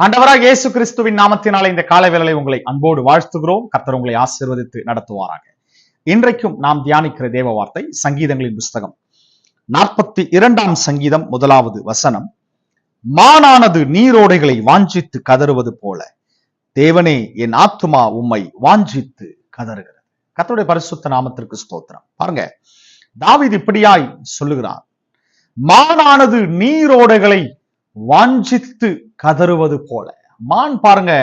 ஆண்டவராக இயேசு கிறிஸ்துவின் நாமத்தினால இந்த காலவேளை உங்களை அன்போடு வாழ்த்துகிறோம். கர்த்தர் உங்களை ஆசீர்வதித்து நடத்துவாராக. இன்றைக்கும் நாம் தியானிக்கிற தேவ வார்த்தை சங்கீதங்களின் புஸ்தகம். நாற்பத்தி இரண்டாம் சங்கீதம் முதலாவது வசனம். மானானது நீரோடைகளை வாஞ்சித்து கதறுவது போல தேவனே என் ஆத்துமா உம்மை வாஞ்சித்து கதறுகிறது. கத்தருடைய பரிசுத்த நாமத்திற்கு ஸ்தோத்திரம். பாருங்க தாவித் இப்படியாய் சொல்லுகிறார். மானானது நீரோடைகளை வாஞ்சித்து கதறுவது போல. மான் பாருங்க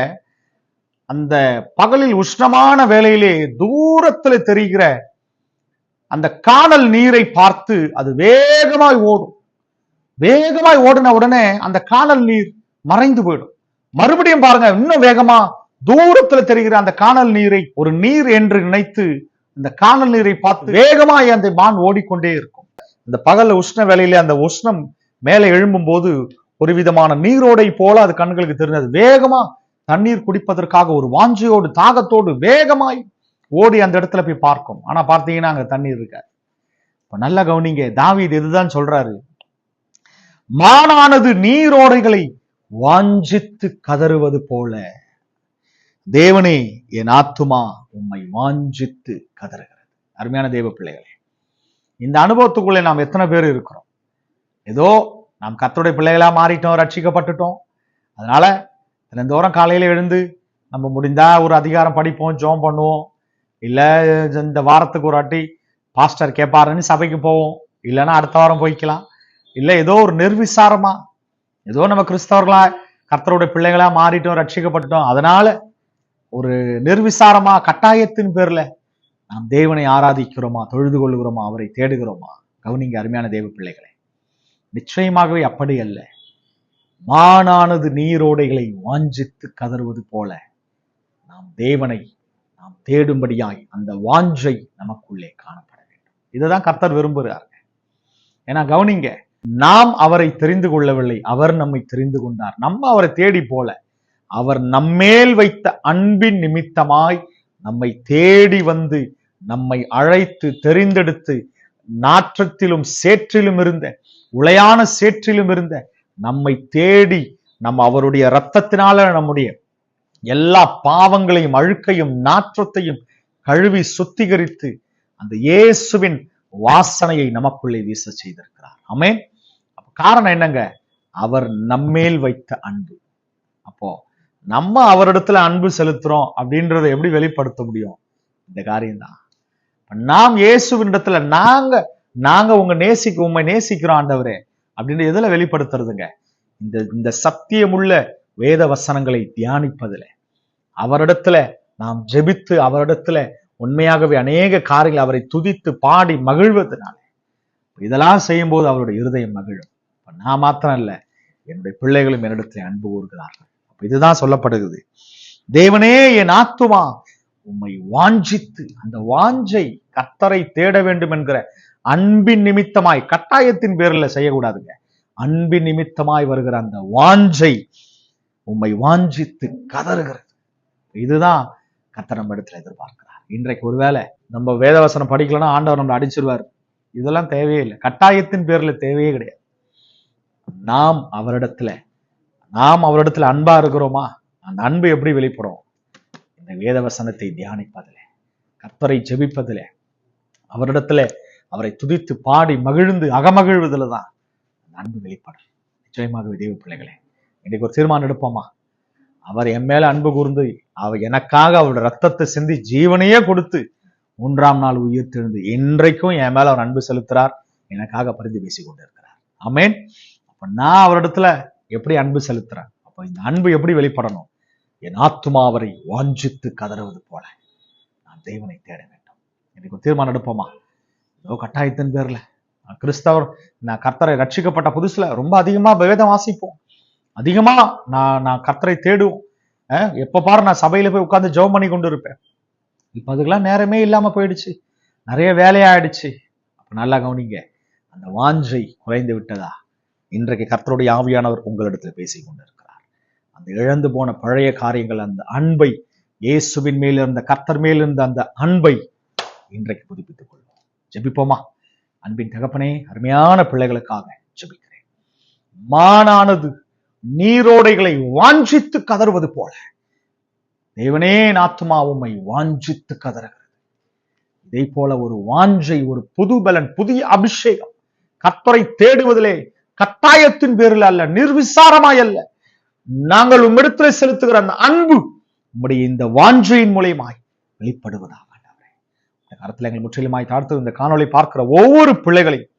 அந்த பகலில் உஷ்ணமான வேலையிலே தூரத்துல தெரிகிற அந்த காணல் நீரை பார்த்து அது வேகமாய் ஓடும். வேகமாய் ஓடின உடனே அந்த காணல் நீர் மறைந்து போயிடும். மறுபடியும் பாருங்க இன்னும் வேகமா தூரத்துல தெரிகிற அந்த காணல் நீரை ஒரு நீர் என்று நினைத்து அந்த காணல் நீரை பார்த்து வேகமாய் அந்த மான் ஓடிக்கொண்டே இருக்கும். இந்த பகல்ல உஷ்ண வேலையிலே அந்த உஷ்ணம் மேலே எழும்பும் போது ஒரு விதமான நீரோடை போல அது கண்களுக்கு தெரிஞ்சது வேகமா தண்ணீர் குடிப்பதற்காக ஒரு வாஞ்சியோடு தாகத்தோடு வேகமாய் ஓடி அந்த இடத்துல போய் பார்க்கும். ஆனா பார்த்தீங்கன்னா அங்க தண்ணீர் இருக்காது. இப்ப நல்லா கவனிங்க தாவீது இதுதான் சொல்றாரு? மானானது நீரோடைகளை வாஞ்சித்து கதறுவது போல. தேவனே என் ஆத்துமா உம்மை வாஞ்சித்து கதறுகிறது. அருமையான தேவ பிள்ளைகளே இந்த அனுபவத்துக்குள்ளே நாம் எத்தனை பேர் இருக்கிறோம்? ஏதோ நாம் கத்தோடைய பிள்ளைகளாக மாறிட்டோம் ரட்சிக்கப்பட்டுட்டோம். அதனால தினந்தோறும் காலையில் எழுந்து நம்ம முடிந்தா ஒரு அதிகாரம் படிப்போம் ஜோம் பண்ணுவோம். இல்லை இந்த வாரத்துக்கு ஒரு வாட்டி பாஸ்டர் கேட்பாருன்னு சபைக்கு போவோம். இல்லைன்னா அடுத்த வாரம் போய்க்கலாம். இல்லை ஏதோ ஒரு நிர்விசாரமா ஏதோ நம்ம கிறிஸ்தவர்களா கர்த்தருடைய பிள்ளைகளா மாறிட்டோம் ரட்சிக்கப்பட்டுட்டோம். அதனால ஒரு நிர்விசாரமா கட்டாயத்தின் பேர்ல நாம் தேவனை ஆராதிக்கிறோமா தொழுது கொள்கிறோமா அவரை தேடுகிறோமா? கவனிங்க அருமையான தேவ பிள்ளைகளே. நிச்சயமாகவே அப்படி அல்ல. மானானது நீரோடைகளை வாஞ்சித்து கதறுவது போல நாம் தேவனை நாம் தேடும்படியாய் அந்த வாஞ்சை நமக்குள்ளே காணப்பட வேண்டும். இதுதான் கர்த்தர் விரும்புகிறார். ஏன்னா கவனிங்க நாம் அவரை தெரிந்து கொள்ளவில்லை அவர் நம்மை தெரிந்து கொண்டார். நம்ம அவரை தேடி போல அவர் நம்மேல் வைத்த அன்பின் நிமித்தமாய் நம்மை தேடி வந்து நம்மை அழைத்து தெரிந்தெடுத்து நாற்றத்திலும் சேற்றிலும் இருந்த உளையான சேற்றிலும் இருந்த நம்மை தேடி நம்ம அவருடைய இரத்தத்தினால நம்முடைய எல்லா பாவங்களையும் அழுக்கையும் நாற்றத்தையும் கழுவி சுத்திகரித்து அந்த இயேசுவின் வாசனையை நமக்குள்ளே வீச செய்திருக்கிறார். அமேன் காரணம் என்னங்க? அவர் நம்மேல் வைத்த அன்பு. அப்போ நம்ம அவரிடத்துல அன்பு செலுத்துறோம் அப்படின்றத எப்படி வெளிப்படுத்த முடியும்? இந்த காரியம்தான். நாம் நாம் இயேசுவினிடத்துல நாங்க நாங்க உங்க நேசிக்கு உண்மை நேசிக்கிறோம் ஆண்டவரே அப்படின்னு எதுல வெளிப்படுத்துறதுங்க? இந்த இந்த சத்தியமுள்ள வேத வசனங்களை தியானிப்பதுல. அவரிடத்துல நாம் ஜெபித்து அவரிடத்துல உண்மையாகவே அநேக காரியங்கள் அவரை துதித்து பாடி மகிழ்வதனால. இதெல்லாம் செய்யும்போது அவருடைய இருதயம் மகிழும். இப்ப நான் மாத்திரம் இல்ல என்னுடைய பிள்ளைகளும் என்னிடத்துல அன்பு கூறுகிறார்கள். அப்போ இதுதான் சொல்லப்படுகிறது. தேவனே என் ஆத்துமா உம்மை வாஞ்சித்து அந்த வாஞ்சை கத்தரை தேட வேண்டும் என்கிற அன்பின் நிமித்தமாய் கட்டாயத்தின் பேரில் செய்யக்கூடாதுங்க. அன்பின் நிமித்தமாய் வருகிற அந்த வாஞ்சை உம்மை வாஞ்சித்து கதறுகிறது. இதுதான் கர்த்தர் நம்ம இடத்துல எதிர்பார்க்கிறார். இன்றைக்கு ஒருவேளை நம்ம வேதவசனம் படிக்கலன்னா ஆண்டவர் நம்மளை அடிச்சிருவார். இதெல்லாம் தேவையே இல்லை. கட்டாயத்தின் பேர்ல தேவையே கிடையாது. நாம் அவரிடத்துல நாம் அவரிடத்துல அன்பா இருக்கிறோமா? அந்த அன்பு எப்படி வெளிப்படும்? இந்த வேதவசனத்தை தியானிப்பதில் கர்த்தரை ஜெபிப்பதில் அவரிடத்துல அவரை துதித்து பாடி மகிழ்ந்து அகமகிழ்வதில் தான் அந்த அன்பு வெளிப்படும். நிச்சயமாகவே தெய்வ பிள்ளைகளே இன்னைக்கு ஒரு தீர்மானம் எடுப்போமா? அவர் என் மேல அன்பு கூர்ந்து அவர் எனக்காக அவரோட ரத்தத்தை சிந்தி ஜீவனையே கொடுத்து மூன்றாம் நாள் உயிர் தெழுந்து இன்றைக்கும் என் மேல அவர் அன்பு செலுத்துறார் எனக்காக பரிந்து பேசி கொண்டிருக்கிறார் ஆமேன். அப்ப நான் அவரிடத்துல எப்படி அன்பு செலுத்துறேன்? அப்ப இந்த அன்பு எப்படி வெளிப்படணும்? என் ஆத்மா அவரை வாஞ்சித்து கதறுவது போல நான் தெய்வனை தேட வேண்டும். இன்னைக்கு ஒரு தீர்மானம் எடுப்போமா? ஏதோ கட்டாயத்தின் பேர்ல. நான் கிறிஸ்தவர் நான் கர்த்தரை ரட்சிக்கப்பட்ட புதுசுல ரொம்ப அதிகமா வேதம் வாசிப்போம். அதிகமா நான் நான் கர்த்தரை தேடுவோம். எப்ப பாரு நான் சபையில போய் உட்காந்து ஜோம் பண்ணி கொண்டு இருப்பேன். இப்ப அதுக்கெல்லாம் நேரமே இல்லாம போயிடுச்சு. நிறைய வேலையாயிடுச்சு. அப்ப நல்லா கவனிங்க அந்த வாஞ்சை குறைந்து விட்டதா? இன்றைக்கு கர்த்தருடைய ஆவியானவர் உங்களிடத்துல பேசி கொண்டிருக்கிறார். அந்த இழந்து போன பழைய காரியங்கள் அந்த அன்பை இயேசுவின் மேல் இருந்த கர்த்தர் மேல் இருந்த அந்த அன்பை இன்றைக்கு புதுப்பித்துக் கொள்ளும் ஜபிப்போமா? அன்பின் தகப்பனே அருமையான பிள்ளைகளுக்காக ஜபிக்கிறேன். மானானது நீரோடைகளை வாஞ்சித்து கதறுவது போல. தேவனே என் உம்மை வாஞ்சித்து கதறுகிறது. இதே போல ஒரு வாஞ்சை ஒரு புது பலன் புதிய அபிஷேகம் கத்தரை தேடுவதிலே கட்டாயத்தின் பேரில் அல்ல நிர்விசாரமாய் அல்ல. நாங்கள் உம்மிடத்தில் செலுத்துகிற அந்த அன்பு உம்முடைய இந்த வாஞ்சையின் மூலியமாய் வெளிப்படுவதா கருத்தில் எங்கள் முற்றிலுமாய் தாழ்த்து இந்த காணொலி பார்க்கிற ஒவ்வொரு பிள்ளைகளையும்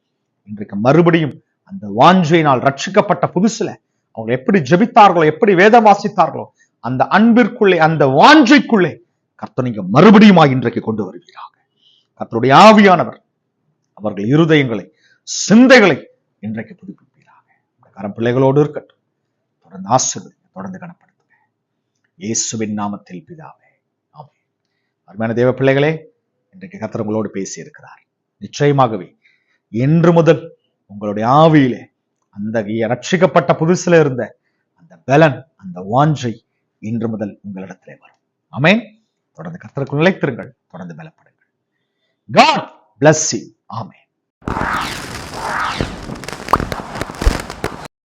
இன்றைக்கு மறுபடியும் அந்த வாஞ்சையினால் ரட்சிக்கப்பட்ட புதுசுல அவங்க எப்படி ஜெபித்தார்களோ எப்படி வேதம் வாசித்தார்களோ அந்த அன்பிற்குள்ளே அந்த வாஞ்சைக்குள்ளே கர்த்தர் மறுபடியுமா இன்றைக்கு கொண்டு வருவீராக. கர்த்தருடைய ஆவியானவர் அவர்கள் இருதயங்களை சிந்தைகளை இன்றைக்கு புதுப்பிப்பீராக. கரம் பிள்ளைகளோடு இருக்கட்டும். தொடர்ந்து ஆசிர்வதி தொடர்ந்து கனப்படுத்துங்க. இயேசுவின் நாமத்தில் பிதாவே அருமையான தேவ பிள்ளைகளே இன்றைக்கு கத்தர் உங்களோடு பேசியிருக்கிறார். நிச்சயமாகவே இன்று முதல் உங்களுடைய ஆவியிலே அந்த ரட்சிக்கப்பட்ட புதுசுல இருந்த அந்த பலன் அந்த வாஞ்சை இன்று முதல் உங்களிடத்திலே வரும். அமேன் தொடர்ந்து கர்த்தருக்கு நிலைத்திருங்கள் தொடர்ந்து பலப்படுங்கள். God bless you amen.